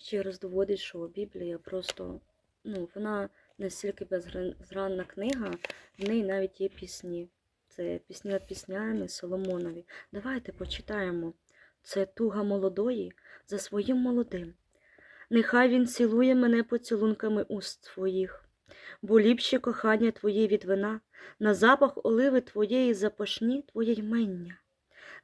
ще раз доводить, що Біблія просто ну, вона настільки безгранна книга, в неї навіть є пісні. Це пісні над піснями Соломонові. Давайте почитаємо. Це туга молодої за своїм молодим. Нехай він цілує мене поцілунками уст твоїх, бо ліпше кохання твоє від вина, на запах оливи твоєї запашні твоє ймення.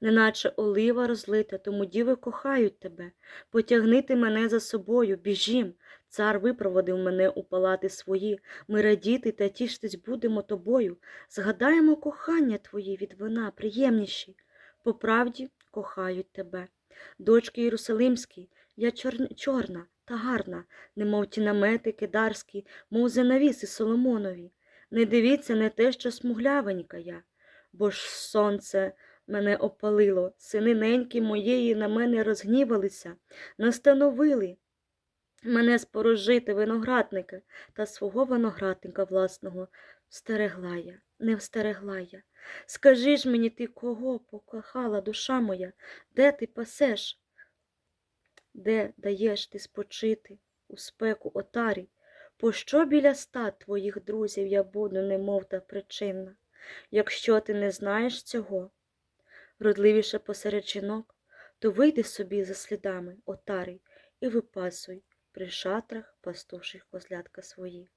Неначе олива розлита, тому діви кохають тебе. Потягни ти мене за собою, біжім. Цар випроводив мене у палати свої. Ми радіти та тіштись будемо тобою. Згадаємо кохання твої від вина, приємніші. По правді кохають тебе. Дочки Єрусалимські, я чор... чорна та гарна, немов ті намети кидарські, мов занавіси Соломонові. Не дивіться не те, що смуглявенька я, бо ж сонце мене опалило, сини неньки моєї на мене розгнівалися, настановили мене спорожити виноградника та свого виноградника власного встерегла я, не встерегла я. Скажи ж мені ти, кого покохала душа моя, де ти пасеш, де даєш ти спочити у спеку отарі? Пощо біля стат твоїх друзів я буду, немов та причинна? Якщо ти не знаєш цього, вродливіше посеред жінок, то вийди собі за слідами отари і випасуй при шатрах пастуших козлятка свої.